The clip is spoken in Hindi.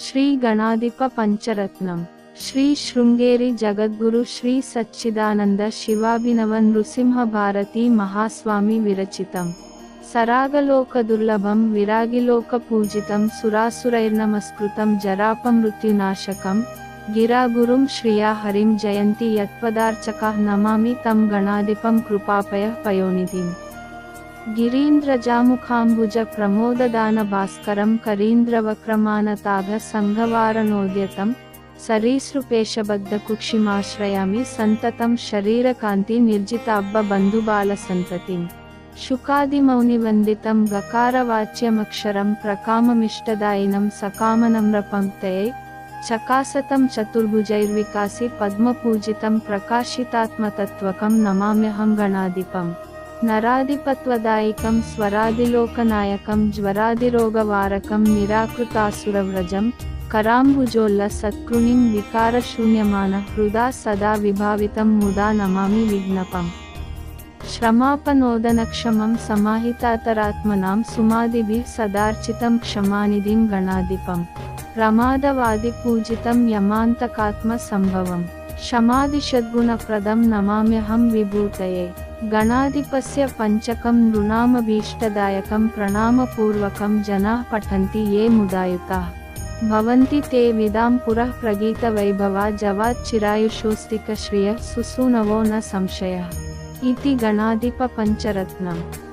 श्री गणाधिप पंचरत्नम श्री शृंगेरी जगद्गुरु श्री सच्चिदानंद शिवाभिनव नृसिंह भारती महास्वामी विरचितम् सरागलोकदुर्लभं विरागिलोकपूजितं सुरासुरैर्नमस्कृतं जरापमृत्युनाशकं गिरा गुरुं श्रिया हरिं जयंती यत्पदार्चकाः नमा तम गणाधिपं कृपापयः पयोनिधिम् गिरीन्द्रजामुखाम्बुजप्रमोददानभास्करं करीन्द्रवक्रमानताधसङ्घवारनोद्यतं सरीसृपेशबद्धकुक्षिमाश्रयामि सन्ततं शरीरकान्तिनिर्जिताब्बबन्धुबालसन्ततिम् शुकादिमौनिवन्दितं गकारवाच्यमक्षरं प्रकाममिष्टदायिनं सकामनम्रपङ्क्तये चकासतं चतुर्भुजैर्विकासि पद्मपूजितं प्रकाशितात्मतत्त्वकं नमाम्यहं गणाधिपम्। నరాధిపత్వదాయకం స్వరాదిలోకనాయకం జ్వరాదిరోగవారకం నిరాకృతాసురవ్రజం కరాంబుజోల్ల సత్కృణిం వికారశూన్యమాన హృదా సదా విభావితం ముదా నమామి విజ్ఞపం శ్రమాపనోదనక్షమం సమాహితాతరాత్మనాం సుమాదిభి సదార్చితం క్షమానిధిం గణాధిపం. ప్రమాదవాదిపూజితం యమాంతకాత్మ సంభవం. క్షమాదిషద్గుణప్రదం నమామ్యహం విభూతయే. गणाधिपस्य पञ्चकं नृणामभीष्टदायकं प्रणामपूर्वकं जनाः पठन्ति ये मुदायुताः। भवन्ति ते विदां पुरः प्रगीतवैभवा जवाच्चिरायुषोऽस्तिकश्रियः सुसूनवो न संशयः। इति गणाधिपपञ्चरत्नम्।